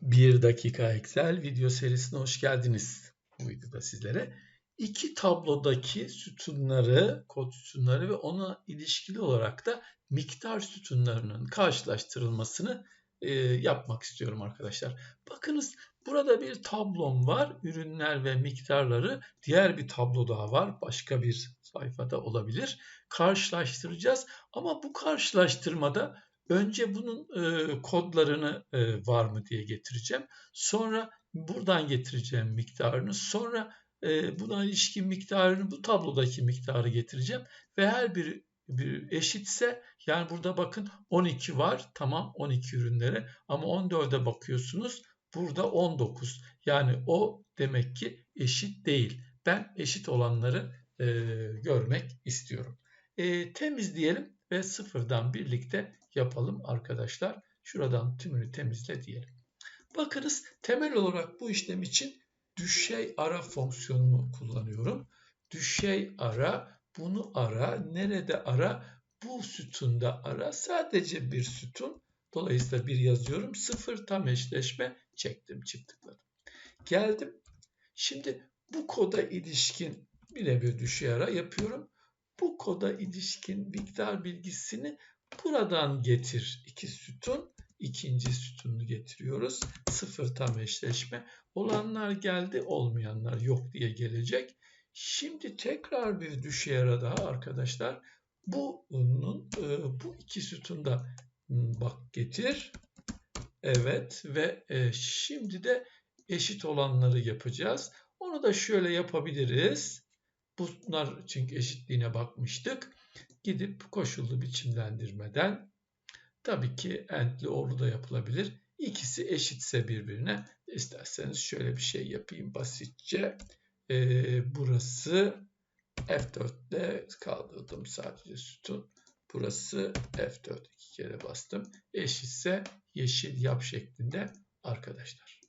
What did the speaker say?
1 dakika Excel video serisine hoş geldiniz. Bu videoda sizlere iki tablodaki sütunları, kod sütunları ve ona ilişkili olarak da miktar sütunlarının karşılaştırılmasını e, yapmak istiyorum arkadaşlar. Bakınız burada bir tablom var. Ürünler ve miktarları. Diğer bir tablo daha var. Başka bir sayfada olabilir. Karşılaştıracağız. Ama bu karşılaştırmada Önce bunun e, kodlarını e, var mı diye getireceğim. Sonra buradan getireceğim miktarını. Sonra e, buna ilişkin miktarını bu tablodaki miktarı getireceğim. Ve her biri bir eşitse yani burada bakın 12 var. Tamam 12 ürünlere ama 14'e bakıyorsunuz. Burada 19. Yani o demek ki eşit değil. Ben eşit olanları e, görmek istiyorum. E, temizleyelim ve sıfırdan birlikte yapalım arkadaşlar. Şuradan tümünü temizle diyelim. Bakınız temel olarak bu işlem için düşey ara fonksiyonunu kullanıyorum. Düşey ara, bunu ara, nerede ara? Bu sütunda ara. Sadece bir sütun. Dolayısıyla bir yazıyorum. Sıfır tam eşleşme çektim, çift tıkladım. Geldim. Şimdi bu koda ilişkin birebir düşey ara yapıyorum. Bu koda ilişkin miktar bilgisini buradan getir. iki sütun. ikinci sütunu getiriyoruz. Sıfır tam eşleşme. Olanlar geldi, olmayanlar yok diye gelecek. Şimdi tekrar bir düşey ara daha arkadaşlar. Bunun e, bu iki sütunda bak getir. Evet ve e, şimdi de eşit olanları yapacağız. Onu da şöyle yapabiliriz. Bunlar çünkü eşitliğine bakmıştık. Gidip koşullu biçimlendirmeden tabii ki entli orlu da yapılabilir. İkisi eşitse birbirine isterseniz şöyle bir şey yapayım basitçe. Ee, burası F4'te kaldırdım sadece sütun. Burası F4 iki kere bastım. Eşitse yeşil yap şeklinde arkadaşlar.